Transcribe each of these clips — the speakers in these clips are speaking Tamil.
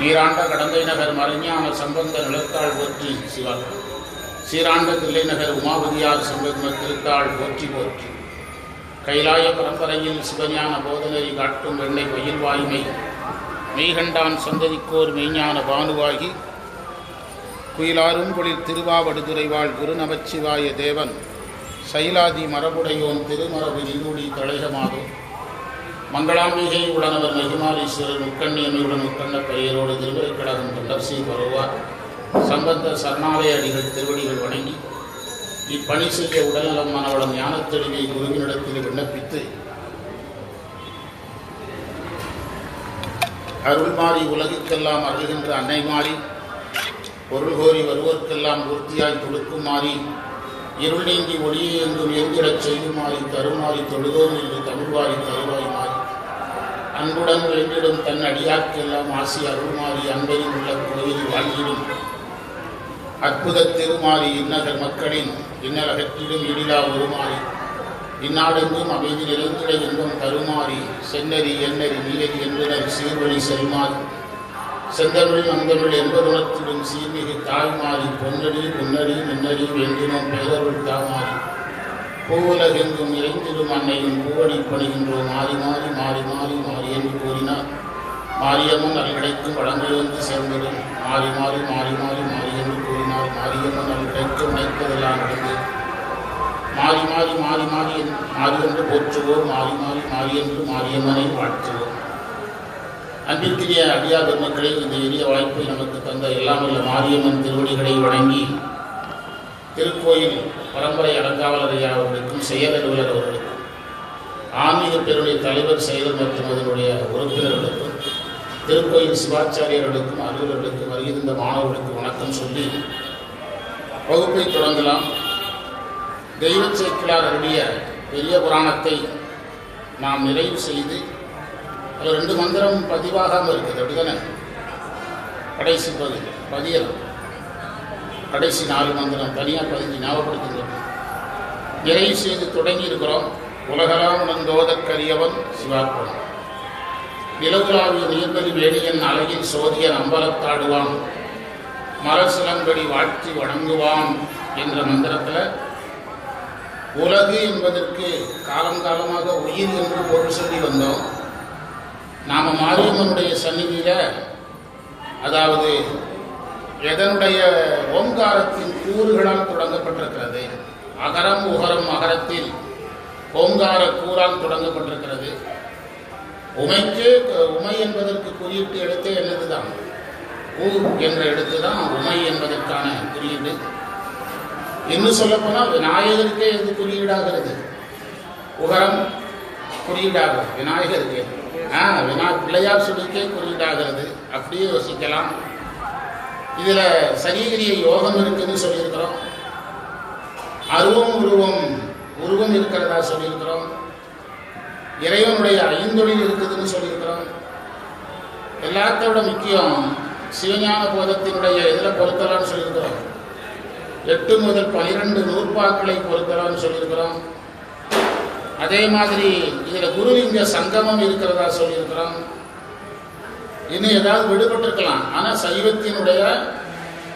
நீராண்ட கடந்தை நகர் மறைஞான சம்பந்த நிலத்தாள் போற்றி சிவா சீராண்ட தில்லை நகர் உமாபதியார் சம்பந்த திருத்தாள் போற்றி போற்றி. கைலாய பரம்பரையில் சிவஞான போதனரி காட்டும் வெண்ணை பயில் வாய்மை. மெய்கண்டான் சந்ததிக்கோர் மெய்ஞான பானுவாகி. குயிலாரும் குளிர் திருவாவடுதுறைவாள் குரு நமச்சிவாய தேவன். சைலாதி மரபுடையோன் திருமரபு இருமுடி தலைகமாதோ மங்களாம்பிகை உடனவர் மகிமாலீஸ்வரர் முக்கண்ணியமையுடன் உட்கண்ட பெயரோடு திருவரைக்கழகம் தொண்டர்சி வருவார் சம்பந்த சரணாலய அடிகள் திருவடிகள் வணங்கி இப்பணி செய்ய உடல்நலம் மனவளம் ஞானத்தெளிவை குருவினிடத்தில் விண்ணப்பித்து அருள்மாறி உலகுக்கெல்லாம் அருள்கின்ற அன்னை மாறி பொருள் கோரி வருவோர்க்கெல்லாம் பூர்த்தியாய் கொடுக்குமாறி இருள் நீங்கி ஒளியை எங்கும் எந்திரச் செய்யுமாறி தருமாறி தொழுதோம் என்று தமிழ்வாரி தருவாய் மாறி. அன்புடன் வேண்டிடும் தன் அடியார்க்கெல்லாம் ஆசி அருள்மாறி அன்பையும் உள்ள குழுவில் வாழ்கிடும் அற்புத திருமாறி இன்னகர் மக்களின் இன்னலகற்றிலும் இடிலா உருமாறி இந்நாடெங்கும் அமைதி நிறைந்திட இன்பம் தருமாறி. சென்னறி எண்ணறி நீயறி என்பனர் சீர்வழி செல்மாறி. செந்தமிழ் நந்தமிழ் என்பதுணத்திலும் சீர்மிகு தாய்மாறி பொன்னடி பொன்னடி நின்னடி வேண்டினோம் பேரருள் தாமாறி. பூவுலகெங்கும் இறைந்திடும் அன்னையும் பூவடி பணிகின்றோம். மாறி மாறி மாறி மாறி மாறி என்று கூறினார். மாரியம்மன் அல் கிடைக்கும் வழங்கிலிருந்து சேர்ந்ததும் மாறி மாறி மாறி மாறி மாறி என்று கூறினார். மாரியம்மன் அல் கிடைக்கும் நினைப்பதெல்லாம் நடந்தது. மாறி மாறி மாறி மாறி மாறி என்று போற்றுவோம். மாறி மாறி மாறி என்று மாரியம்மனை வாழ்த்துவோம். அன்பிற்குரிய அடியார் பெருமக்களே இந்த எளிய வாய்ப்பை நமக்கு தந்த எல்லாம் உள்ள மாரியம்மன் திருவடிகளை வழங்கி திருக்கோயில் பரம்பரை அலங்காவலர் அவர்களுக்கும் செயலலுவலர் அவர்களுக்கும் ஆன்மீக பேருடைய தலைவர் செயலர் மற்றும் அதனுடைய உறுப்பினர்களுக்கும் திருக்கோயில் சிவாச்சாரியர்களுக்கும் அலுவலர்களுக்கும் வருகின்ற மாணவர்களுக்கு வணக்கம் சொல்லி வகுப்பை தொடங்கலாம். தெய்வ சேக்கிலார் அருடைய பெரிய புராணத்தை நாம் நிறைவு செய்து அதில் ரெண்டு மந்திரம் பதிவாகாமல் இருக்குது அப்படிதானே கடைசி பகுதி பதியல் கடைசி நாலு மந்திரம் தனியாக பதிஞ்சு ஞாபகப்படுத்துங்க நிறைவு செய்து தொடங்கி இருக்கிறோம் உலகலாம் உணர்ந்தோதற்கரியவன் சிவார்ப்பணம் நிலவுலாவிய நீர்மதி வேணியன் அழகில் சோதியன் அம்பலத்தாடுவான். மரசிலங்கடி வாழ்த்தி வணங்குவான் என்ற மந்திரத்தில் உலகு என்பதற்கு காலம் காலமாக உயிர் என்று பொருள் சொல்லி வந்தோம். நாம் மாரியம்மனுடைய சந்நிதியில அதாவது எதனுடைய ஓங்காரத்தின் கூறுகளால் தொடங்கப்பட்டிருக்கிறது? அகரம் உகரம் அகரத்தில் ஓங்கார கூறால் தொடங்கப்பட்டிருக்கிறது. உமைக்கு உமை என்பதற்கு குறியீட்டு எழுத்தே என்னதுதான்? ஊர் என்ற எழுத்து தான் உமை என்பதற்கான குறியீடு. இன்னும் சொல்லப்போனால் விநாயகருக்கே இது குறியீடாகிறது? உகரம் குறியீடாகும் விநாயகருக்கு. ஆ வினா பிள்ளையார் சொல்லிக்கே குறியீடாகிறது. அப்படியே யோசிக்கலாம். இதில் சரீரிய யோகம் இருக்குன்னு சொல்லியிருக்கிறோம். அருவம் உருவம் உருவம் இருக்கிறதா சொல்லியிருக்கிறோம். இறைவனுடைய ஐந்தொழில் இருக்குதுன்னு சொல்லியிருக்கிறோம். எல்லாத்த விட முக்கியம் சிவஞான போதத்தினுடைய இதில் பொருத்தலாம்னு சொல்லியிருக்கிறோம். எட்டு முதல் பனிரெண்டு நூற்பாக்களை பொருத்தலாம்னு சொல்லியிருக்கிறோம். அதே மாதிரி இதில் குருலிங்க சங்கமம் இருக்கிறதா சொல்லியிருக்கிறோம். இன்னும் ஏதாவது விடுபட்டிருக்கலாம். ஆனால் சைவத்தினுடைய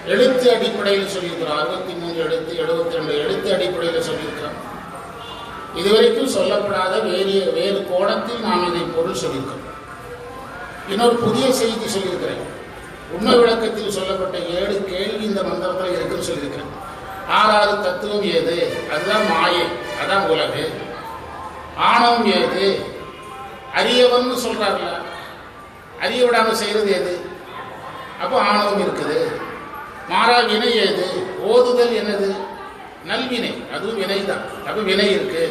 எழுத்து அடிப்படையில் சொல்லியிருக்கிறோம் அறுபத்தி மூன்று எழுத்து எழுபத்தி ரெண்டு எழுத்து அடிப்படையில் சொல்லியிருக்கிறோம் இதுவரைக்கும் சொல்லப்படாத வேறு வேறு கோணத்தில் நாம் இதை பொருள் சொல்லியிருக்கிறோம். இன்னொரு புதிய செய்தி சொல்லியிருக்கிறேன். உண்மை விளக்கத்தில் சொல்லப்பட்ட ஏழு கேள்வி இந்த மந்திரத்தில் இருக்குன்னு சொல்லியிருக்கிறேன். ஆறாறு தத்துவம் ஏது? அதுதான் மாயை அதான் உலகு. ஆணவம் ஏது? அரியவன் சொல்றாருல அறிய விடாம செய்யறது எது? அப்போ ஆணவம் இருக்குது. மாறா வினை ஏது ஓதுதல் என்னது? நல்வினை அதுவும் வினை தான் அப்போ வினை இருக்கு.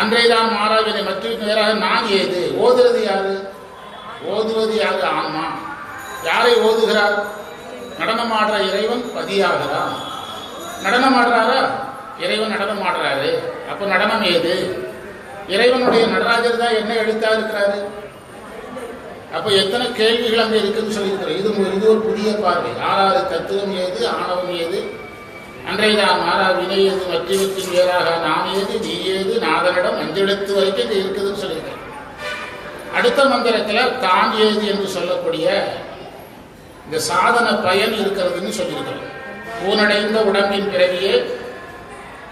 அன்றைதான் மாறா வினை. மற்ற வேறாக நான் ஏது? ஓதுறது யாரு? ஓதுவது யாரு? ஆன்மா. யாரை ஓதுகிறார்? நடனமாடுற இறைவன் பதியாகிறான். நடனம் ஆடுறாரா இறைவன் நடனமாடுறாரு. அப்போ நடனம் ஏது? இறைவனுடைய நடராஜர் தான் என்ன எழுத்தா இருக்கிறாரு? அப்போ எத்தனை கேள்விகள் அங்கே இருக்குன்னு சொல்லியிருக்கிறோம் இது ஒரு- இது ஒரு புதிய பார்வை. ஆறாறு தத்துவம் ஏது ஆணவம் ஏது? அன்றை நான் மாறா வினை ஏது மற்றவற்றின் வேறாக நான் ஏது நீ ஏது நாதனிடம் அஞ்செழுத்து வரைக்கும் இது இருக்குதுன்னு சொல்லியிருக்கிறேன். அடுத்த மந்திரத்தில் தான் ஏது என்று சொல்லக்கூடிய இந்த சாதன பயன் இருக்கிறதுன்னு சொல்லியிருக்கிறோம் ஊனடைந்த உடம்பின் பிறவியே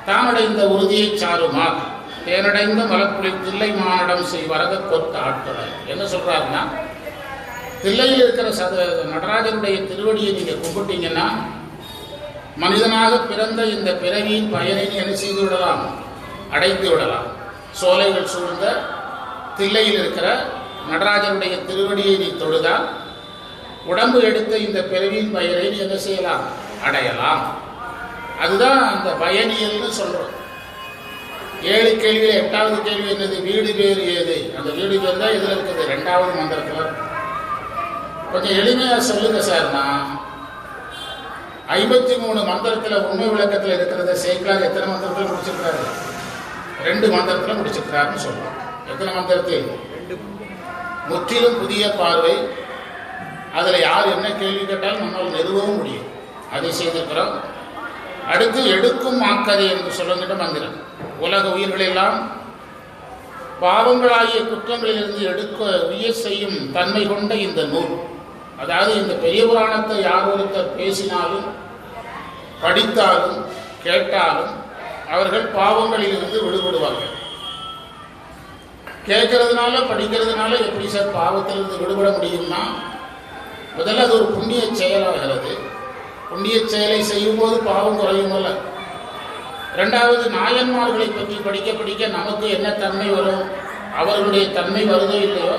தானடைந்த உறுதியை சாருமா? தேனடைந்த மலப்புலி தில்லை மானிடம் செய் வரத கொத்த ஆட்டுடன் என்ன சொல்றாருன்னா தில்லையில் இருக்கிற சத நடராஜனுடைய திருவடியை நீங்கள் கும்பிட்டீங்கன்னா மனிதனாக பிறந்த இந்த பிறவியின் பயனை என்ன செய்து விடலாம்? அடைந்து விடலாம். சோலைகள் சூழ்ந்த தில்லையில் இருக்கிற நடராஜனுடைய திருவடியை நீ தொழுதால் உடம்பு எடுத்த இந்த பிறவியின் பயனை நீ என்ன செய்யலாம்? அடையலாம். அதுதான் அந்த பயனியல்னு சொல்றோம். ஏழு கேள்வியில் எட்டாவது கேள்வி என்னது? வீடு பேர் ஏது? அந்த வீடு பேர் தான் இதில் இருக்குது. ரெண்டாவது மந்திரத்தில் கொஞ்சம் எளிமையாக சொல்லுங்க சார்னா ஐம்பத்தி மூணு மந்திரத்தில் உண்மை விளக்கத்தில் இருக்கிறத சேர்க்கலாம் எத்தனை மந்திரத்தில் முடிச்சிருக்காரு ரெண்டு மந்திரத்தில் முடிச்சிருக்கிறாருன்னு சொல்றோம். எத்தனை மந்திரத்தில்? முற்றிலும் புதிய பார்வை. அதில் யார் என்ன கேள்வி கேட்டாலும் நம்மால் நிறுவவும் முடியும். அதை செய்திருக்கிறோம். அடுத்து எடுக்கும் ஆக்கதை என்று சொல்லுங்கிட்ட மந்திரம். உலக உயிர்களெல்லாம் பாவங்களாகிய குற்றங்களிலிருந்து எடுக்க உயிர் செய்யும் தன்மை கொண்ட இந்த நூல். அதாவது இந்த பெரிய புராணத்தை யார் ஒருத்தர் பேசினாலும் படித்தாலும் கேட்டாலும் அவர்கள் பாவங்களிலிருந்து விடுபடுவார்கள். கேட்கறதுனால படிக்கிறதுனால எப்படி சார் பாவத்திலிருந்து விடுபட முடியும்னா முதல்ல அது ஒரு புண்ணிய செயலாகிறது. புண்ணிய செயலை செய்யும்போது பாவம் குறையுமல்ல. ரெண்டாவது நாயன்மார்களை பற்றி படிக்க படிக்க நமக்கு என்ன தன்மை வரும்? அவர்களுடைய தன்மை வருதோ இல்லையோ?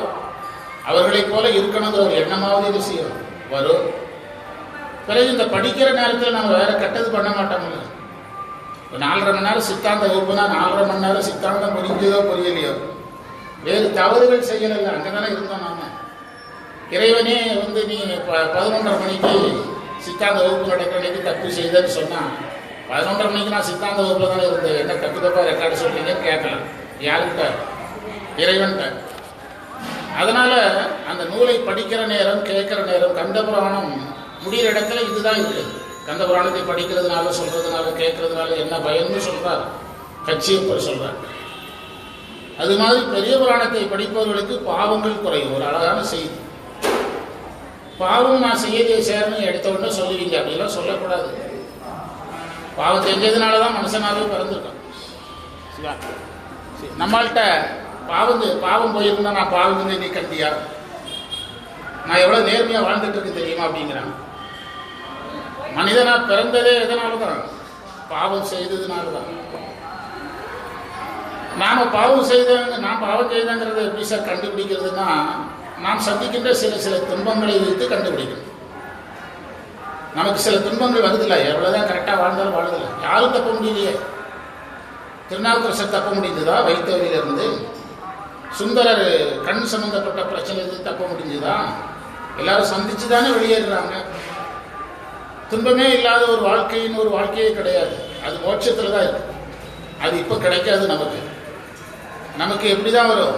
அவர்களைப் போல இருக்கணுங்கிற ஒரு எண்ணமாவது இது செய்யும் வரும். பிறகு இந்த படிக்கிற நேரத்தில் நம்ம வேற கெட்டது பண்ண மாட்டோம்ல. இப்போ நாலரை மணி நேரம் சித்தாந்த வகுப்புனா நாலரை மணி நேரம் சித்தாந்தம் புரிஞ்சதோ புரியலையோ. வேறு தவறுகள் செய்யலைல்ல. அங்கே தானே இருந்தோம் நாம. இறைவனே வந்து நீ ப பதினொன்றரை மணிக்கு சித்தாந்த வகுப்பு நடக்கிற தப்பு செய்தன்னு சொன்னான் பதினொன்றரை மணிக்கு நான் சித்தாந்த வகுப்பில் தானே இருந்தேன். என்ன தப்பு தப்பா ரெக்கார்டு சொல்றீங்கன்னு கேட்கலாம். யாருக்கிட்ட? இறைவன்கிட்ட. அதனால அந்த நூலை படிக்கிற நேரம் கேட்கிற நேரம் கண்டபுராணம் முடிகிற இடத்துல இதுதான் இருக்குது. கண்டபுராணத்தை படிக்கிறதுனால சொல்றதுனால கேட்கறதுனால என்ன பயன்னு சொல்றார். கட்சியப்பர் சொல்றார். அது மாதிரி பெரிய புராணத்தை படிப்பவர்களுக்கு பாவங்கள் குறையும். ஒரு அழகான செய்தி. பாவம் நான் செய்யதே சேரணும் எடுத்த உடனே சொல்லுவீங்க. அப்படிலாம் சொல்லக்கூடாது. பாவம் செஞ்சதுனால தான் மனுஷனாவே பிறந்திருக்கான். நம்மள்கிட்ட பாவம் பாவம் போயிருந்தா நான் பாவம் செஞ்சு நீ கண்டியா நான் எவ்வளவு நேர்மையா வாழ்ந்துட்டு இருக்கு தெரியுமா அப்படிங்கிறான். மனிதனா பிறந்ததே எதனால தான் பாவம் செய்ததுனால தான் நாம பாவம் செய்தவங்க நாம் பாவம் செய்தங்கிறத எப்படி சார் கண்டுபிடிக்கிறதுனா நாம் சந்திக்கின்ற சில சில துன்பங்களை வைத்து கண்டுபிடிக்கணும். நமக்கு சில துன்பங்கள் வருதில்ல எவ்வளவுதான் கரெக்டா வாழ்ந்தாலும் வாழ்றதில்ல யாரும் தப்ப முடியலையே. திருநாவுக்கரசர் தப்ப முடிந்ததா? வைத்தவரியிலிருந்து சுந்தரர் கண் சம்பந்தப்பட்ட பிரச்சனையிலிருந்து தப்ப முடிஞ்சுதா? எல்லாரும் சந்திச்சு தானே வெளியேறுறாங்க. துன்பமே இல்லாத ஒரு வாழ்க்கையின் ஒரு வாழ்க்கையே கிடையாது. அது மோட்சத்தில் தான் இருக்கு. அது இப்போ கிடைக்காது நமக்கு. நமக்கு எப்படி தான் வரும்?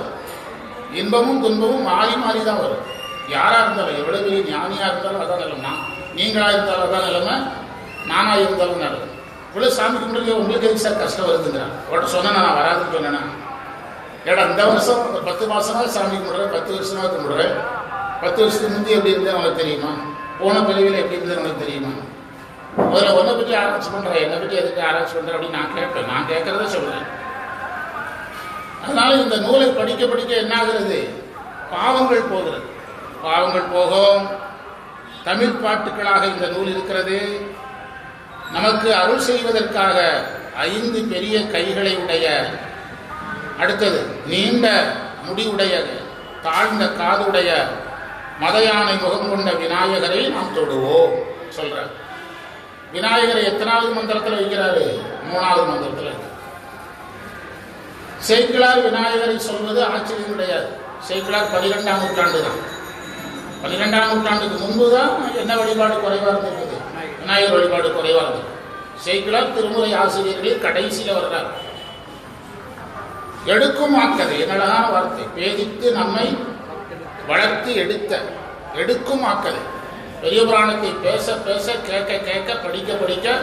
இன்பமும் துன்பமும் மாறி மாறி தான் வரும். யாராக இருந்தாலும் எவ்வளோ பெரிய ஞானியாக இருந்தாலும் அதான் நிலைமை. நீங்களாக இருந்தாலும் அதான் நிலைமை. நானாக இருந்தாலும் நடக்கும். இவ்வளோ சாமி கும்பிடுங்க உங்களுக்கு எதுக்கு சார் கஷ்டம் வருதுங்கிறான் உடனே சொன்ன நான் வராதுன்னு சொன்னேன்னா. ஏடா இந்த வருஷம் ஒரு பத்து மாசமா சாமி கும்பிடுறேன் பத்து வருஷமா கும்பிடுறேன் பத்து வருஷத்துக்கு முந்தி எப்படி இருந்தேன் உனக்கு தெரியுமா? போன பிறவியில் எப்படி இருந்தது உனக்கு தெரியுமா? முதல்ல உன்னை பற்றி ஆராய்ச்சி பண்ணுறேன் என்னை பற்றி எதுக்கு ஆராய்ச்சி பண்ணுறேன் அப்படின்னு நான் கேட்பேன். நான் கேட்கறத சொல்றேன். அதனால இந்த நூலை படிக்க படிக்க என்ன ஆகிறது பாவங்கள் போகிறது. பாவங்கள் போகும். தமிழ் பாட்டுக்களாக இந்த நூல் இருக்கிறது. நமக்கு அருள் செய்வதற்காக ஐந்து பெரிய கைகளை உடைய அடுத்தது நீண்ட முடிவுடைய தாழ்ந்த காதுடைய மதயானை முகம் கொண்ட விநாயகரை நாம் தொடுவோம் சொல்ற விநாயகரை எத்தனாவது மந்திரத்தில் வைக்கிறாரு? மூணாவது மந்திரத்தில் சேக்கிழார் விநாயகரை சொல்வது ஆச்சரியம் கிடையாது. சேக்கிழார் பனிரெண்டாம் நூற்றாண்டு தான். பன்னிரெண்டாம் நூற்றாண்டுக்கு முன்பு தான் என்ன வழிபாடு குறைவாக இருந்திருக்குது? விநாயகர் வழிபாடு குறைவாக இருந்தது சேக்கிழார் திருமுறை ஆசிரியர்களில் கடைசியில் வர்றார். எடுக்கும் ஆக்கதை. என்னழகான வார்த்தை. பேதித்து நம்மை வளர்த்து எடுத்த. எடுக்கும் ஆக்கதை. பெரிய புராணத்தை பேச பேச கேட்க கேட்க படிக்க படிக்க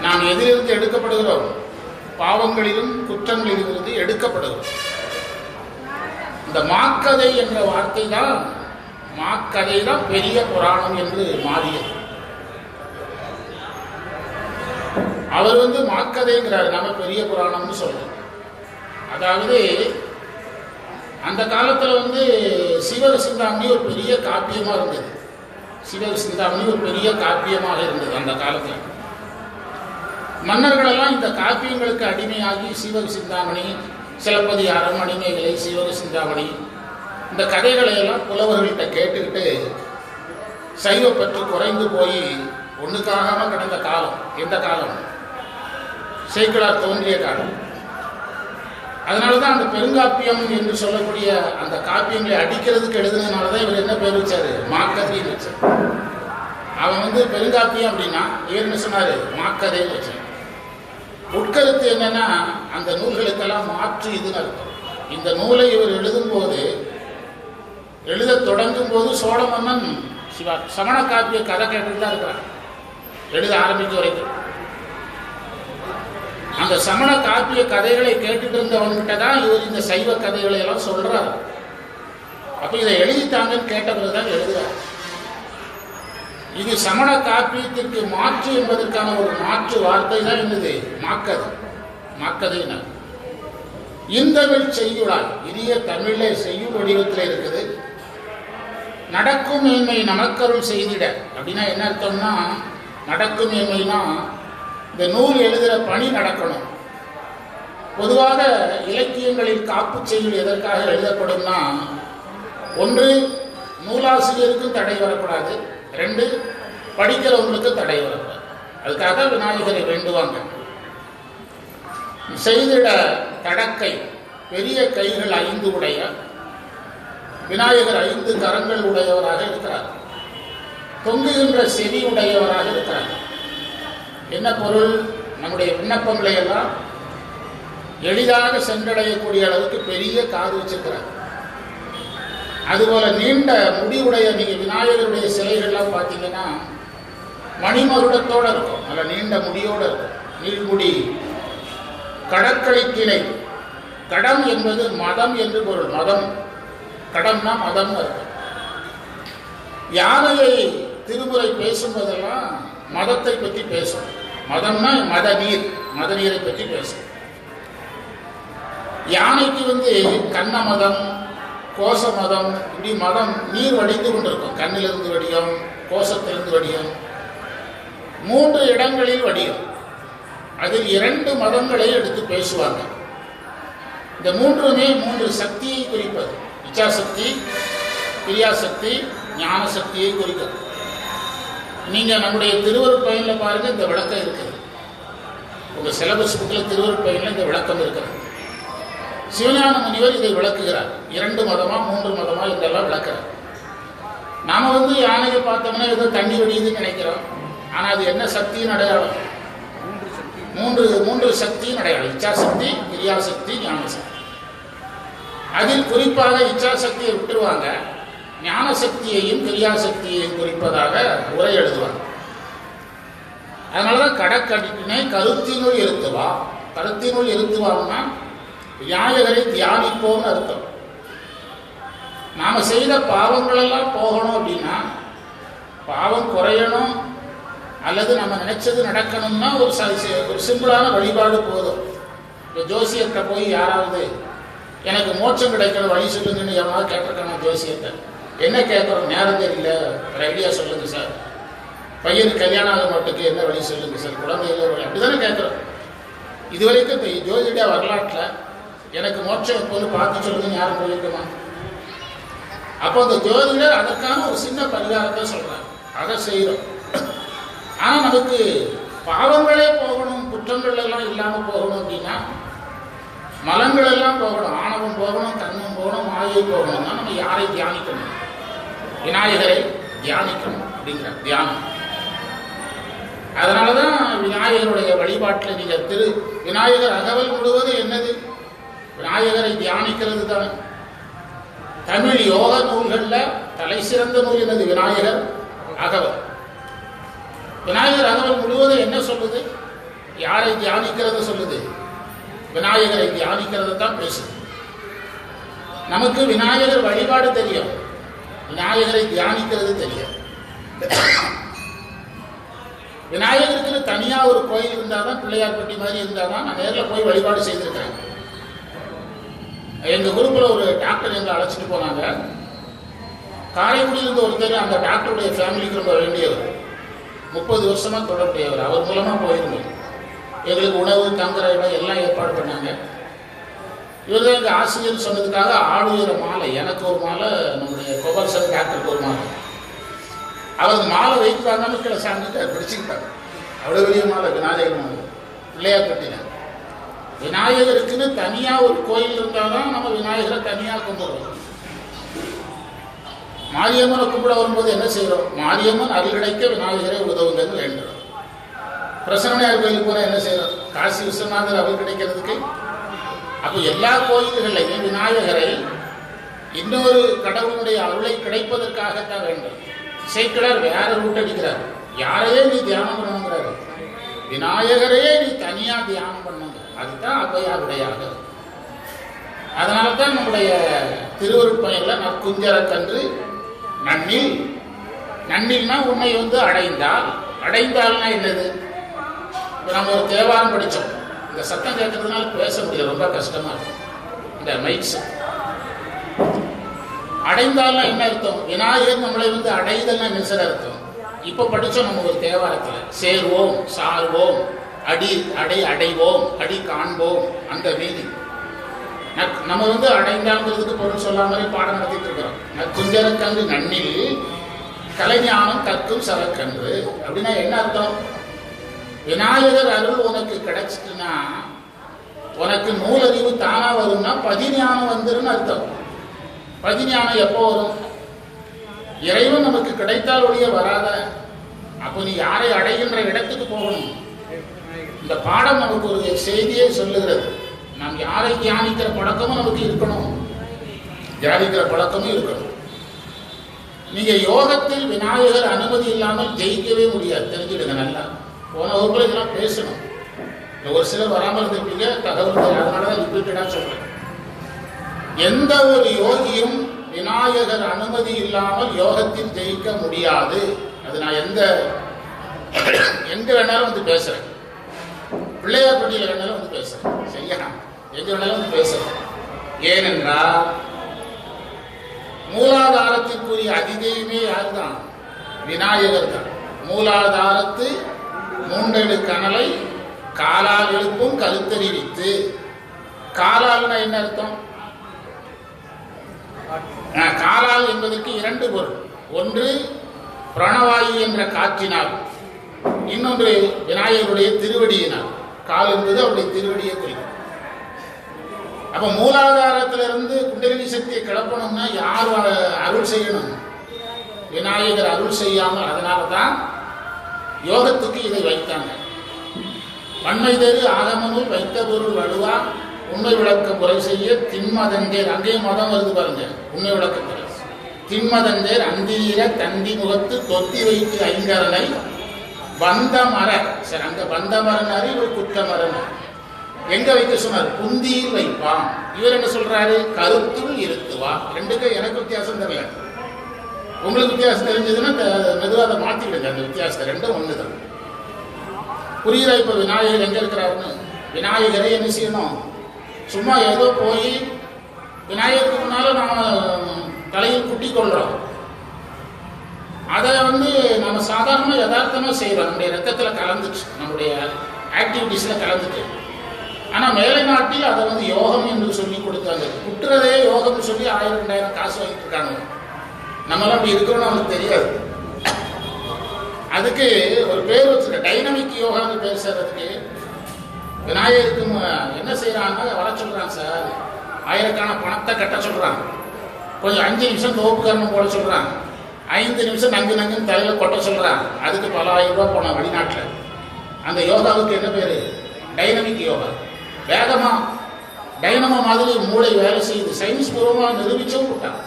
நாம் எதிலிருந்து எடுக்கப்படுகிறோம்? பாவங்களிலும் குற்றங்களிலிருந்து எடுக்கப்படுகிறோம். இந்த மாக்கதை என்ற வார்த்தை தான் மாக்கதை தான் பெரிய புராணம் என்று மாறியது. அவர் வந்து மாக்கதைங்கிறார். நம்ம பெரிய புராணம்னு சொல்றோம். அதாவது அந்த காலத்தில் வந்து சிவ சிந்தாமணி ஒரு பெரிய காப்பியமாக இருந்தது. சிவ சிந்தாமணி ஒரு பெரிய காப்பியமாக இருந்தது அந்த காலத்தில். மன்னர்களெல்லாம் இந்த காப்பியங்களுக்கு அடிமையாகி சிவ சிந்தாமணி சிலப்பதிகாரம் அடிமைகளை சிவ சிந்தாமணி இந்த கதைகளை எல்லாம் புலவர்கள்ட்ட கேட்டுக்கிட்டு சைவப்பற்று குறைந்து போய் ஒன்றுக்காகாமல் கிடந்த காலம் எந்த காலம்? சேக்கிழார் தோன்றிய காலம். அதனால தான் அந்த பெருங்காப்பியம் என்று சொல்லக்கூடிய அந்த காப்பியங்களை அடிக்கிறதுக்கு எழுதுனதுனால தான் இவர் என்ன பேர் வச்சாரு? மாக்கதைன்னு வச்சார். அவன் வந்து பெருங்காப்பியம் அப்படின்னா இவர் என்ன சொன்னாரு? மாக்கதைன்னு வச்சார். உட்கருத்து என்னன்னா அந்த நூல்களுக்கெல்லாம் மாற்று இதுன்னு அர்த்தம். இந்த நூலை இவர் எழுதும்போது எழுத தொடங்கும் போது சோழ மன்னன் சிவா சமண காப்பிய கதை கேட்டுட்டு தான் இருக்கிறான் எழுத ஆரம்பிக்க வரைக்கும். அந்த சமண காப்பிய கதைகளை கேட்டுட்டு இருந்தவன்கிட்ட தான் இவர் இந்த சைவ கதைகளை எல்லாம் சொல்றார். அப்ப இதை எழுதித்தாங்கன்னு கேட்ட தான் எழுதுறார். இது சமண காப்பியத்திற்கு மாற்று என்பதற்கான ஒரு மாற்று வார்த்தை தான் என்னது? மாக்கதை. மாக்கதைனா இந்தமிழ் செய்யுளாய் இனிய தமிழை செய்யுள் வடிவத்தில் இருக்குது. நடக்கும் மேன்மை நமக்கருள் செய்திட. அப்படின்னா என்ன அர்த்தம்னா நடக்கும் மேன்மைனா இந்த நூல் எழுதுகிற பணி நடக்கணும். பொதுவாக இலக்கியங்களில் காப்பு செய்யுள் எதற்காக எழுதப்படும்னா ஒன்று நூலாசிரியருக்கும் தடை வரக்கூடாது. ரெண்டு படிக்கிறவங்களுக்கும் தடை வரக்கூடாது. அதுக்காக விநாயகரை வேண்டுவாங்க. செய்திட தடக்கை பெரிய கைகள் ஐந்து உடைய விநாயகர் ஐந்து கரங்கள் உடையவராக இருக்கிறார். தொங்குகின்ற செவி உடையவராக இருக்கிறார். என்ன பொருள்? நம்முடைய விண்ணப்பங்களை எல்லாம் எளிதாக சென்றடையக்கூடிய அளவுக்கு பெரிய காது வச்சிருக்கிறார். அதுபோல நீண்ட முடிவுடைய நீங்க விநாயகருடைய சிலைகள்லாம் பார்த்தீங்கன்னா மணிமகுடத்தோட இருக்கும். அதில் நீண்ட முடியோட இருக்கும். நீள்முடி கடற்கரை கிளை கடம் என்பது மதம் என்று பொருள். மதம். கடம்னா மதம் இருக்கும் யானையை திருமுறை பேசும்போதெல்லாம் மதத்தை பற்றி பேசும். மதம்னா மத நீர் மத நீரை பற்றி பேசும் யானைக்கு வந்து கண்ண மதம் கோச மதம் இப்படி மதம் நீர் வடிந்து கொண்டிருக்கும். கண்ணிலிருந்து வடியும் கோசத்திலிருந்து வடியும். மூன்று இடங்களில் வடியும். அதில் இரண்டு மதங்களை எடுத்து பேசுவாங்க இந்த மூன்றுமே மூன்று சக்தியை குறிப்பது. இச்சாசக்தி கிரியாசக்தி ஞான சக்தியை குறிக்கிறது. நீங்க நம்முடைய திருவருட்பயனில் பாருங்க இந்த விளக்கம் இருக்குது. உங்க சிலபஸ் புக்கில் திருவருட்பயனில் இந்த விளக்கம் இருக்கிறது சிவஞான முனிவர் இதை விளக்குகிறார். இரண்டு மதமா மூன்று மதமா இதெல்லாம் விளக்குறார். நாம வந்து யானையை பார்த்தோம்னா ஏதோ தண்ணி வடியுதுன்னு நினைக்கிறோம். ஆனா அது என்ன சக்தியின் அடையாளம்? மூன்று மூன்று சக்தியின் அடையாளம். இச்சாசக்தி கிரியாசக்தி ஞானசக்தி அதில் குறிப்பாக இச்சாசக்தியை விட்டுருவாங்க. ஞான சக்தியையும் கிரியாசக்தியையும் குறிப்பதாக உரை எழுதுவாங்க அதனாலதான் கடற்கடிப்பினை கருத்தினுள் இருத்துவா. கருத்தினுள் இருத்துவான்னா விநாயகரை தியானிப்போம்னு அர்த்தம். நாம செய்த பாவங்களெல்லாம் போகணும் அப்படின்னா பாவம் குறையணும் அல்லது நம்ம நினைச்சது நடக்கணும்னா ஒரு ஒரு சிம்பிளான வழிபாடு போதும். இப்போ ஜோசியர்கிட்ட போய் யாராவது எனக்கு மோட்சம் கிடைக்கிற வழி சொல்லுங்கன்னு எவனாவது கேட்டிருக்கானா ஜோசியர்கிட்ட? என்ன கேட்குறோம் நேரம் தெரியல. ஒரு ஐடியா சொல்லுங்க சார் பையனுக்கு கல்யாணம் ஆக மாட்டுக்கு என்ன வழி சொல்லுங்க சார் குழந்தையில வழி. அப்படிதானே கேட்குறோம் இதுவரைக்கும் இப்போ ஜோதிட வரலாற்றில் எனக்கு மோட்சம் எப்போது பார்த்து சொல்லுங்கன்னு யாரும் சொல்லியிருக்கமா? அப்போ அந்த ஜோதிடர் அதற்கான ஒரு சின்ன பரிகாரத்தை சொல்கிறார் அதை செய்கிறோம் ஆனால் நமக்கு பாவங்களே போகணும் குற்றங்கள் எல்லாம் இல்லாமல் போகணும் அப்படின்னா மலங்கள் எல்லாம் போகணும் ஆணவம் போகணும் தன்மம் போகணும் மாயை போகணும்னா நம்ம யாரை தியானிக்கணும். விநாயகரை தியானிக்கணும் அப்படிங்கிற தியானம். அதனால தான் விநாயகருடைய வழிபாட்டில் நீங்கள் திரு விநாயகர் அகவல் முழுவதும் என்னது? விநாயகரை தியானிக்கிறது தானே. தமிழ் யோக நூல்களில் தலை சிறந்த நூல் என்னது? விநாயகர் அகவல். விநாயகர் அகவல் முழுவதும் என்ன சொல்லுது? யாரை தியானிக்கிறது சொல்லுது? விநாயகரை தியானிக்கிறது தான் பேசுது. நமக்கு விநாயகர் வழிபாடு தெரியும். விநாயகரை தியானிக்கிறது தெரியும் விநாயகருக்குன்னு தனியா ஒரு கோயில் இருந்தால் தான் பிள்ளையார்பட்டி மாதிரி இருந்தால் தான் நான் நேரில் போய் வழிபாடு செய்திருக்கிறேன். எங்க குரூப்ல ஒரு டாக்டர் எங்களை அழைச்சிட்டு போனாங்க. காரைக்குடியிலிருந்து ஒருத்தர் அந்த டாக்டருடைய ஃபேமிலிக்கு ரொம்ப வேண்டியவர். முப்பது வருஷமா தொடர்புடையவர். அவர் மூலமா போயிருந்தோம். எங்களுக்கு உணவு தங்குற இடம் எல்லாம் ஏற்பாடு பண்ணாங்க. இவர் தான் ஆசிரியர் சொன்னதுக்காக ஆளுகிற மாலை எனக்கு ஒரு மாலை நம்முடைய கோபால்சன் டாக்டருக்கு ஒரு மாலை. அவருக்கு மாலை வைக்கிறாங்கன்னு கீழே சார்ந்துட்டு பிடிச்சிக்கிட்டாங்க அவ்வளோ பெரிய மாலை விநாயகர் மாலை. பிள்ளையார் கட்டினார் விநாயகருக்குன்னு தனியாக ஒரு கோயில் இருந்தால் தான் நம்ம விநாயகரை தனியாக கும்பிடுறோம். மாரியம்மனை கும்பிட வரும்போது என்ன செய்கிறோம் மாரியம்மன் அருகிடைக்க விநாயகரை உதவுங்கன்னு வேண்டுகிறோம் பிரசன்னையார் கோயிலுக்கு போனால் என்ன செய்கிறோம் காசி விஸ்வநாதர் அவர் கிடைக்கிறதுக்கு அப்போ எல்லா கோயில்களையும் விநாயகரை இன்னொரு கடவுளுடைய அருளை கிடைப்பதற்காகத்தான் வேண்டும். இசைக்கிழர் வேற ரூட் அடிக்கிறார். யாரையே நீ தியானம் பண்ணணுங்கிறாரு விநாயகரையே நீ தனியாக தியானம் பண்ணுங்க அதுதான் அவ்வையாருடையாக அதனால தான் நம்முடைய திருவருட்பயன்ல நற்குஞ்சரக்கன்று நன்னில் நன்னில்னா உன்னை வந்து அடைந்தால் அடைந்தால்னா என்னது? இப்போ நம்ம ஒரு தேவாரம் படித்தோம் இந்த சத்தம் கேட்கறதுனால பேச முடியல ரொம்ப கஷ்டமா இருக்கும் இந்த மைக்ஸ் அடைந்தால்னா என்ன அர்த்தம்? விநாயகர் நம்மளை வந்து அடைதல்னா மின்சர அர்த்தம்? இப்போ படித்தோம் நம்ம ஒரு தேவாரத்தில். சேர்வோம் சார்வோம் அடி அடை அடைவோம் அடி காண்போம் அந்த வீதி. நக்- நம்ம வந்து அடைந்தாங்கிறதுக்கு பொருள் சொல்லாமலே பாடம் நடத்திட்டு இருக்கிறோம். நக்குஞ்சரக்கன்று நன்னில் கலைஞானம் கற்கும் சரக்கன்று. அப்படின்னா என்ன அர்த்தம்? விநாயகர் அருள் உனக்கு கிடைச்சிட்டுனா உனக்கு நூலறிவு தானா வரும்னா பதிஞானம் வந்துருன்னு அர்த்தம். பதிஞானம் எப்போ வரும்? இறைவன் நமக்கு கிடைத்தால் ஒழிய வராத. அப்போ நீ யாரை அடைகின்ற இடத்துக்கு போகணும்? இந்த பாடம் நமக்கு ஒரு செய்தியை சொல்லுகிறது. நாம் யாரை தியானிக்கிற பழக்கமும் நமக்கு இருக்கணும். தியானிக்கிற பழக்கமும் இருக்கணும். நீங்க யோகத்தில் விநாயகர் அனுமதி இல்லாமல் ஜெயிக்கவே முடியாது. தெரிஞ்சுடுங்க நல்லா. போன வகுப்புல இதெல்லாம் பேசணும் ஒரு சிலர் வராமல் இருந்திருப்பீங்க தகவல் தெரியும். அதனால தான் ரிப்பீட்டடா சொல்றேன். எந்த ஒரு யோகியும் விநாயகர் அனுமதி இல்லாமல் யோகத்தில் ஜெயிக்க முடியாது. அது நான் எந்த எங்க வேணாலும் வந்து பேசுறேன். பிள்ளையார் பட்டியல வேணாலும் வந்து பேசுறேன். சரியா? எங்க வேணாலும் வந்து பேசுறேன். ஏனென்றால் மூலாதாரத்திற்குரிய அதிதெய்வமே யார்தான்? விநாயகர் தான். மூலாதாரத்து மூன்றெடு கனலை காலால் எழுப்பும் கழுத்தறிவித்து காலால்னா என்ன அர்த்தம்? காலால் என்பதற்கு இரண்டு பொருள். ஒன்று பிரணவாயு என்ற காற்றினால். இன்னொன்று விநாயகருடைய திருவடியினால். கால் என்பது அவருடைய திருவடியை குறிக்கும். அப்ப மூலாதாரத்திலிருந்து குண்டலினி சக்தியை கிளப்பணும்னா யார் அருள் செய்யணும்? விநாயகர் அருள் செய்யாமல் அதனால தான் யோகத்துக்கு இதை வைத்தாங்க. வன்மை தெரு ஆகமனுள் வைத்த பொருள் வலுவா உண்மை விளக்க முறை செய்ய திண்மதந்தேர் அங்கேயும் மதம் வருது பாருங்க உண்மை விளக்க விளக்கத்துறை திண்மதந்தேர் அந்தீர தந்தி முகத்து தொத்தி வைத்து ஐங்கரனை வந்த மர சரி அங்க வந்த மரனாரு இவர் குத்த மரனார். எங்க வைக்க சொன்னார்? குந்தியில் வைப்பான். இவர் என்ன சொல்றாரு? கருத்துள் இருத்துவா. ரெண்டுக்கும் எனக்கு வித்தியாசம் தெரியல. உங்களுக்கு வித்தியாசம் தெரிஞ்சதுன்னா மெதுவாக அதை மாத்திடுங்க அந்த வித்தியாசத்தை ரெண்டும் ஒன்று தான் புரியுதா இப்போ விநாயகர் எங்கே இருக்கிறாருன்னு? விநாயகரை என்ன செய்யணும்? சும்மா ஏதோ போய் விநாயகருக்கு முன்னால நாம தலையில் குட்டி கொள்றோம். அதை வந்து நம்ம சாதாரண யதார்த்தமாக செய்கிறோம் நம்முடைய ரத்தத்தில் கலந்துச்சு. நம்முடைய ஆக்டிவிட்டீஸில் கலந்துட்டு ஆனால் மேலை நாட்டில் அதை வந்து யோகம் என்று சொல்லி கொடுத்தாங்க. குட்டுறதே யோகம்னு சொல்லி ஆயிரம் ரெண்டாயிரம் காசு வாங்கிட்டு இருக்காங்க. நம்மளாம் அப்படி இருக்கிறோம்னு அவங்களுக்கு தெரியாது. அதுக்கு ஒரு பேர் வச்சிருக்க டைனமிக் யோகான்னு பேர் சேர்றதுக்கு விநாயகருக்கு என்ன செய்யறான்னா வர சொல்றான் சார். ஆயிரக்கான பணத்தை கட்ட சொல்றான். கொஞ்சம் அஞ்சு நிமிஷம் தோப்புக்கரணம் போட சொல்றான். ஐந்து நிமிஷம் நங்கு நங்குன்னு தலையில கொட்ட சொல்றான். அதுக்கு பல ஆயிரம் ரூபாய் போன வெளிநாட்டுல. அந்த யோகாவுக்கு என்ன பேரு? டைனமிக் யோகா. வேகமா டைனமோ மாதிரி மூளை வேலை செய்யுது சயின்ஸ் பூர்வமா நிரூபிச்சும் விட்டான்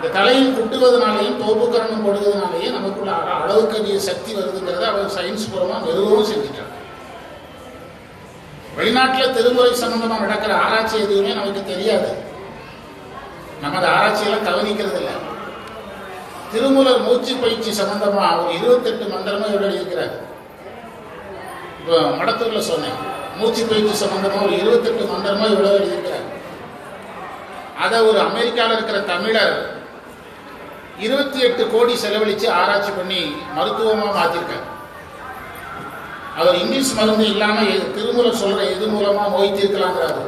இந்த தலையில் குட்டுவதனாலையும் தோப்புக்கரணம் போடுவதனாலேயும் நமக்குள்ள அளவுக்கு அதிக சக்தி வருதுங்கிறத அவர் சயின்ஸ் பூர்வமாக மெதுவும் செஞ்சுட்டாங்க வெளிநாட்டில் திருமுறை சம்பந்தமாக நடக்கிற ஆராய்ச்சி எதுவுமே நமக்கு தெரியாது. நமது ஆராய்ச்சியெல்லாம் கவனிக்கிறது இல்லை. திருமூலர் மூச்சு பயிற்சி சம்பந்தமாக அவர் இருபத்தெட்டு மந்திரமும் இவர் எழுதியிருக்கிறார் இப்போ மடத்தூரில் சொன்னேன். மூச்சு பயிற்சி சம்பந்தமாக ஒரு இருபத்தெட்டு மந்திரமும் இவ்வளவு எழுதியிருக்கிறார் அதை ஒரு அமெரிக்காவில் இருக்கிற தமிழர் இருபத்தி எட்டு கோடி செலவழித்து ஆராய்ச்சி பண்ணி மருத்துவமாக மாற்றிருக்கார் அவர் இங்கிலீஷ் மருந்து இல்லாமல் திருமூலர் சொல்கிற எது மூலமாக நோய் தீர்க்கலாங்கிறாரு.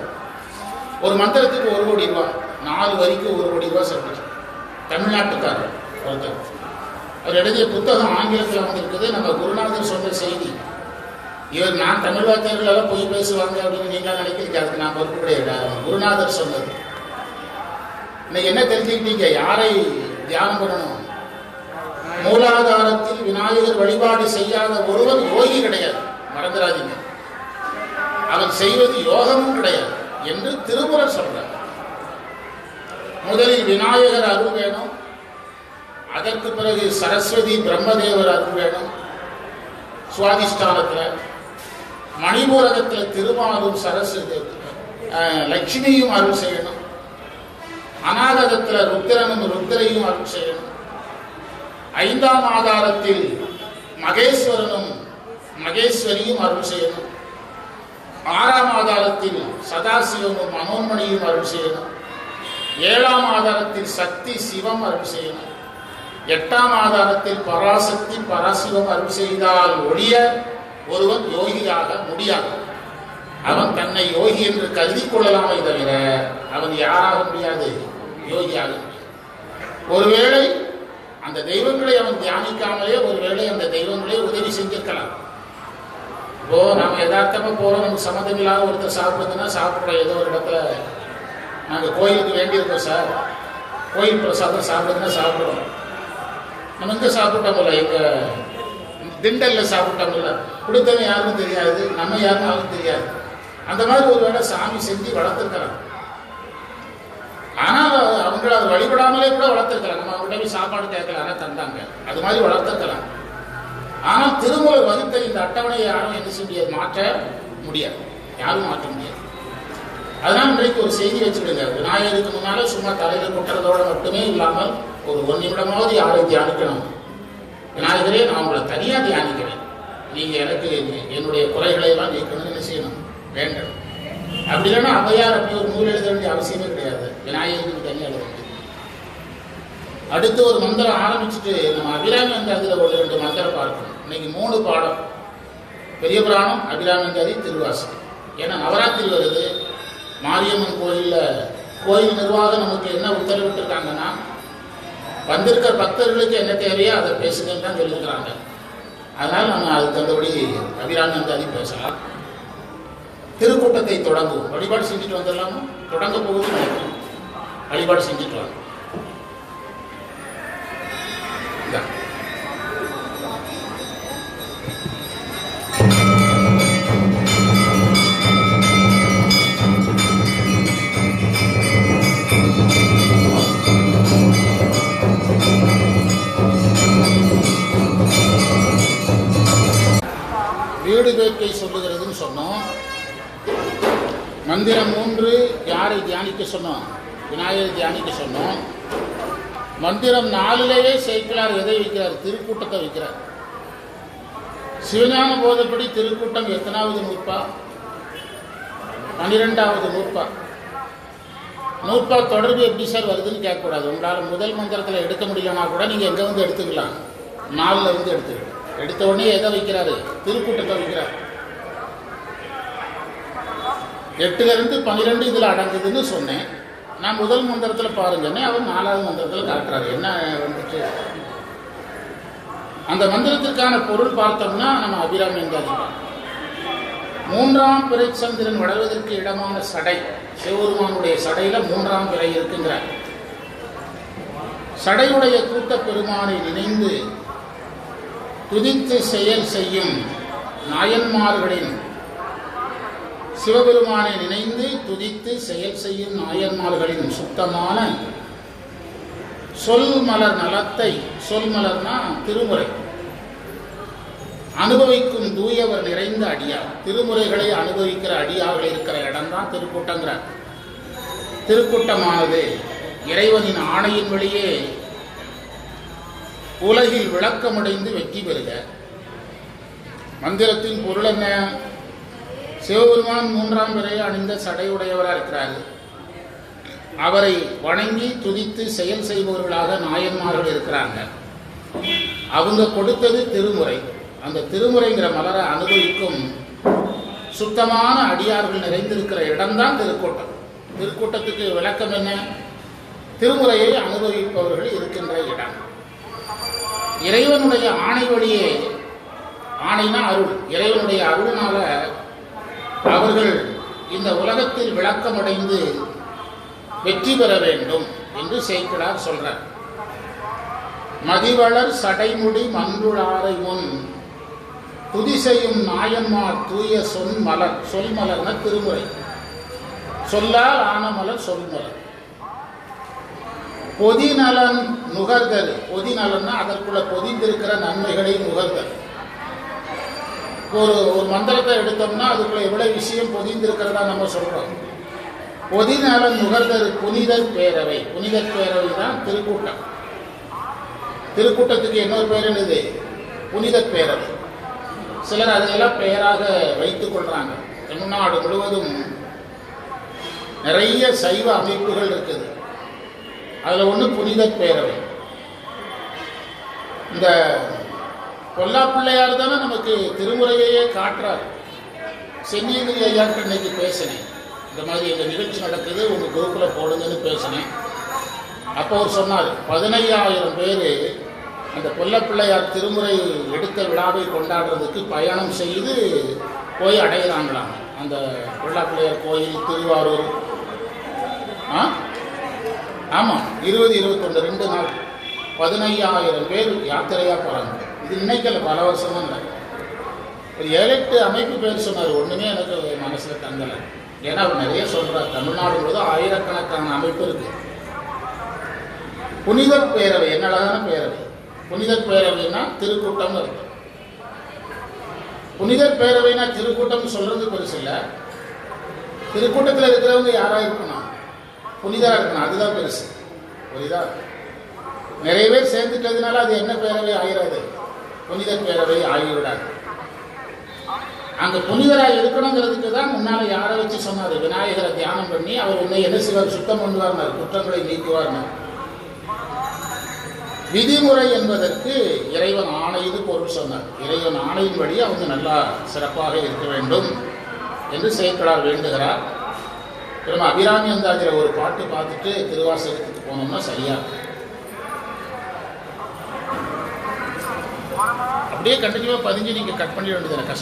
ஒரு மந்திரத்துக்கு ஒரு கோடி ரூபா நாலு வரிக்கு ஒரு கோடி ரூபா செலவழிச்சு. தமிழ்நாட்டுக்காரர் ஒருத்தர். அவர் எழுதிய புத்தகம் ஆங்கிலத்தில் வந்திருக்குது. நம்ம குருநாதர் சொன்ன செய்தி. இவர் நான் தமிழ் வாத்தியர்கள் பொய் போய் பேசுவாங்க அப்படின்னு நீங்க நினைக்கிறீங்க? அதுக்கு நான் பொறுப்பு கிடையாது. குருநாதர் சொன்னது. இன்னைக்கு என்ன தெரிஞ்சுக்கிட்டீங்க? யாரை தியானம் பண்ணணும். மூலாதாரத்தில் விநாயகர் வழிபாடு செய்யாத ஒருவன் யோகி கிடையாது. மறந்துடாதீங்க. அவன் செய்வது யோகமும் கிடையாது என்று திருமுறை சொல்றார். முதலில் விநாயகர் அருள் வேணும். அதற்கு பிறகு சரஸ்வதி பிரம்மதேவர் அருள் வேணும். சுவாதிஷ்டானத்தில் மணிபூரகத்தில் திருமாலும் சரஸ்வதி லட்சுமியும் அருள் செய்யணும். அநாகதத்தில் ருத்திரனும் ருத்திரையும் அருள் செய்யணும் ஐந்தாம் ஆதாரத்தில் மகேஸ்வரனும் மகேஸ்வரியும் அருள் செய்யணும். ஆறாம் ஆதாரத்தில் சதாசிவமும் மனோன்மணியும் அருள் செய்யணும். ஏழாம் ஆதாரத்தில் சக்தி சிவம் அருள் செய்யணும். எட்டாம் ஆதாரத்தில் பராசக்தி பராசிவம் அருள் செய்தால் ஒழிய ஒருவன் யோகியாக முடியாது. அவன் தன்னை யோகி என்று கருதி கொள்ளலாமே தவிர அவன் யாராக முடியாது? யோகியாக. ஒருவேளை அந்த தெய்வங்களை அவன் தியானிக்காமலே ஒருவேளை அந்த தெய்வங்களே உதவி செஞ்சிருக்கலாம். இப்போ நாம யதார்த்தமா போறோம் நமக்கு சம்மந்தம் இல்லாத ஒருத்தர் சாப்பிடுதுன்னா சாப்பிட்றோம் ஏதோ ஒரு இடத்துல நாங்க கோயிலுக்கு வேண்டியிருக்கோம் சார். கோயில் பிரசாதம் சாப்பிடுதுன்னா சாப்பிடுறோம். நம்ம இங்க சாப்பிட்டோம்ல எங்க திண்டல்ல சாப்பிட்டோம்ல. கொடுத்தவன் யாருக்கும் தெரியாது நம்ம யாருக்கும் அவனுக்கு தெரியாது. அந்த மாதிரி ஒரு வேளை சாமி செஞ்சு வளர்த்துருக்கிறான் ஆனால் அவங்க அதை வழிபடாமலே கூட வளர்த்துருக்கலாம். நம்ம அவங்கள்ட்ட போய் சாப்பாடு கேட்கலாம் தந்தாங்க. அது மாதிரி வளர்த்துருக்கலாம். ஆனால் திருமூலர் வகுத்த இந்த அட்டவணையை யாரும் என்ன செய்ய முடியாது? மாற்ற முடியாது. யாரும் மாற்ற முடியாது. அதனால் இன்றைக்கு ஒரு செய்தி வச்சுடுங்க விநாயகருக்கு முன்னாலே சும்மா தலையில் கொட்டுறதோடு மட்டுமே இல்லாமல் ஒரு ஒரு நிமிடமாவது யாரை தியானிக்கணும்? விநாயகரே நான் உங்களை தனியாக தியானிக்கிறேன். நீங்க எனக்கு என்னுடைய குறைகளை எல்லாம் நீக்கணும்னு என்ன செய்யணும்? வேண்டும் அப்படி இல்லைன்னா அவையார் அப்படி ஒரு நூல் எழுத வேண்டிய அவசியமே கிடையாது. விநாயகருக்கு தனியாக எழுத அடுத்து ஒரு மந்திரம் ஆரம்பிச்சுட்டு நம்ம அபிராமி அந்தாதியில் ஒரு ரெண்டு மந்திரம் பார்க்கணும். இன்னைக்கு மூணு பாடம். பெரிய புராணம் அபிராமந்தாதி திருவாசகம். ஏன்னா நவராத்திரி வருது. மாரியம்மன் கோயிலில் கோயில் நிர்வாகம் நமக்கு என்ன உத்தரவிட்டிருக்காங்கன்னா வந்திருக்கிற பக்தர்களுக்கு என்ன தேவையோ அதை பேசுங்கன்னு தான் சொல்லியிருக்கிறாங்க. அதனால் நம்ம அதுக்கு தகுந்தபடி அபிராமந்தாதி பேசலாம். திருக்கூட்டத்தை தொடங்குவோம். வழிபாடு செஞ்சுட்டு வந்துடலாமா? தொடங்க போகுது வழிபாடு செஞ்சுட்டு வாங்க வீடு வேட்கை சொல்லுகிறதுன்னு சொன்னோம். மந்திரம் மூன்று யாரை தியானிக்க சொன்னோம்? விநாயகர் தியானிக்க சொன்னோம். மந்திரம் நாலுலேயே சேர்க்கிறார் எதை வைக்கிறார்? திருக்கூட்டத்தை வைக்கிறார். சிவஞான போதப்படி திருக்கூட்டம் எத்தனாவது நூற்பா? பன்னிரெண்டாவது நூற்பா? நூற்பா தொடர்பு எப்படி சார் வருதுன்னு கேட்கக்கூடாது. உங்களால் முதல் மந்திரத்தில் எடுக்க முடியலனா கூட நீங்கள் எங்கே வந்து எடுத்துக்கலாம்? நாலில் இருந்து எடுத்துக்கலாம் எடுத்த உடனே எதை வைக்கிறாரு? திருக்கூட்டத்தை வைக்கிறார். எட்டுல இருந்து பன்னிரெண்டு இதில் அடங்குதுன்னு சொன்னேன். நான் முதல் மந்திரத்தில் பாருங்கன்னே அவர் நாலாவது மந்திரத்தில் காட்டுறாரு. என்ன வந்துச்சு? அந்த மந்திரத்திற்கான பொருள் பார்த்தோம்னா நம்ம அபிராமி எங்காதி மூன்றாம் பிறை சந்திரன் வளர்வதற்கு இடமான சடை. சிவபெருமானுடைய சடையில மூன்றாம் பிறை இருக்குங்கிறார். சடையுடைய கூட்ட பெருமானை நினைந்து துதித்து செயல் செய்யும் நாயன்மார்களின் சிவபெருமானை நினைந்து துதித்து செயல் செய்யும் நாயன்மார்களின் சுத்தமான சொல் மலர் நலத்தை சொல்மலர்னா திருமுறை. அனுபவிக்கும் தூயவர் நிறைந்த அடியார். திருமுறைகளை அனுபவிக்கிற அடியார்கள் இருக்கிற இடம்தான் திருக்கூட்டங்கிறார் திருக்கூட்டமானது இறைவனின் ஆணையின் வழியே உலகில் விளக்கமடைந்து வெற்றி பெறுக. மந்திரத்தின் பொருள் என்ன? சிவபெருமான் மூன்றாம் பிறையை அணிந்த சடையுடையவராக இருக்கிறார். அவரை வணங்கி துதித்து செயல் செய்பவர்களாக நாயன்மார்கள் இருக்கிறாங்க. அவங்க கொடுத்தது திருமுறை. அந்த திருமுறைங்கிற மலரை அனுபவிக்கும் சுத்தமான அடியார்கள் நிறைந்திருக்கிற இடம்தான் திருக்கூட்டம். திருக்கூட்டத்துக்கு விளக்கம் என்ன? திருமுறையை அனுபவிப்பவர்கள் இருக்கின்ற இடம். இறைவனுடைய ஆணை வழியே ஆணைனா அருள். இறைவனுடைய அருள்னால அவர்கள் இந்த உலகத்தில் விளக்கமடைந்து வெற்றி பெற வேண்டும் என்று சேக்கிழார் சொல்றார். மதிவளர் சடைமுடி மன்றுளாரை முன் துதி செய்யும் நாயன்மார் தூய சொல் மலர் சொல் மலர்ன திருமுறை. சொல்லால் ஆனமலர் சொல் மலர். பொதிநலன் நுகர்தல் பொதிநலன்னா அதற்குள்ள பொதிந்திருக்கிற நன்மைகளை நுகர்தல். ஒரு ஒரு மந்திரத்தை எடுத்தோம்னா அதுக்குள்ள எவ்வளவு விஷயம் பொதிந்திருக்கிறதா நம்ம சொல்றோம். பொதினால நுகர்ந்தது புனிதர் பேரவை. புனிதர் பேரவை தான் திருக்கூட்டம். திருக்கூட்டத்துக்கு இன்னொரு பேர் என்னது? புனிதர் பேரவை. சிலர் அதையெல்லாம் பெயராக வைத்துக் கொள்றாங்க. தமிழ்நாடு முழுவதும் நிறைய சைவ அமைப்புகள் இருக்குது. அதில் ஒன்று புனித பேரவை. இந்த பொல்லா பிள்ளையார் தானே நமக்கு திருமுறையையே காட்டுறாரு. சென்னியகிரி ஐயாட்ட இன்னைக்கு பேசினேன். இந்த மாதிரி எங்கள் நிகழ்ச்சி நடக்குது உங்கள் குரூப்பில் போடுங்கன்னு பேசினேன். அப்போ அவர் சொன்னார் பதினையாயிரம் பேர் அந்த கொல்லப்பிள்ளையார் திருமுறை எடுத்த விழாவை கொண்டாடுறதுக்கு பயணம் செய்து போய் அடைகிறாங்களாம் அந்த கொல்லாப்பிள்ளையார் கோயில் திருவாரூர். ஆ? ஆமாம் இருபது இருபத்தொன்று ரெண்டு நாள். பதினையாயிரம் பேர் யாத்திரையாக போகிறாங்க இது இன்னைக்கல்ல பல வருஷமும் இல்லை ஒரு ஏழு எட்டு அமைப்பு பேர் சொன்னார் ஒன்றுமே எனக்கு மனசில் தங்கலை ஏன்னா அவர் நிறைய சொல்கிறார் தமிழ்நாடு முழுவதும் ஆயிரக்கணக்கான அமைப்பு இருக்குது புனிதர் பேரவை என்ன அழகான பேரவை. புனிதர் பேரவைனா திருக்கூட்டம்னு இருக்கு புனிதர் பேரவைனா திருக்கூட்டம்னு சொல்றது பெருசு இல்லை. திருக்கூட்டத்தில் இருக்கிறவங்க யாராக இருக்கணும்? புனிதரா இருக்கணும் அதுதான் பெருசு. புரியுதா நிறைய பேர் சேர்ந்துட்டதுனால அது என்ன பேரவை ஆகிறது புனித பேரவை ஆகிவிடாது. அங்க புனிதராக இருக்கணுங்கிறதுக்கு தான் முன்னால யாரை வச்சு சொன்னார்? விநாயகரை தியானம் பண்ணி அவர் உன்னை என்ன செய்வார்? சுத்தம் பண்ணுவார்னார் குற்றங்களை நீக்குவார்னார் விதிமுறை என்பதற்கு இறைவன் ஆணையது பொருள் சொன்னார். இறைவன் ஆணையின்படி அவங்க நல்லா சிறப்பாக இருக்க வேண்டும் என்று சேக்கலார் வேண்டுகிறார். திரும்ப அபிராமி அந்தாதிர ஒரு பாட்டு பார்த்துட்டு திருவாசகத்துக்கு போனோம்னா சரியாக இருக்கும். அப்படியே கண்டினியூவாக பதிஞ்சு நீங்கள் கட் பண்ணிட வேண்டியது கஷ்டம்.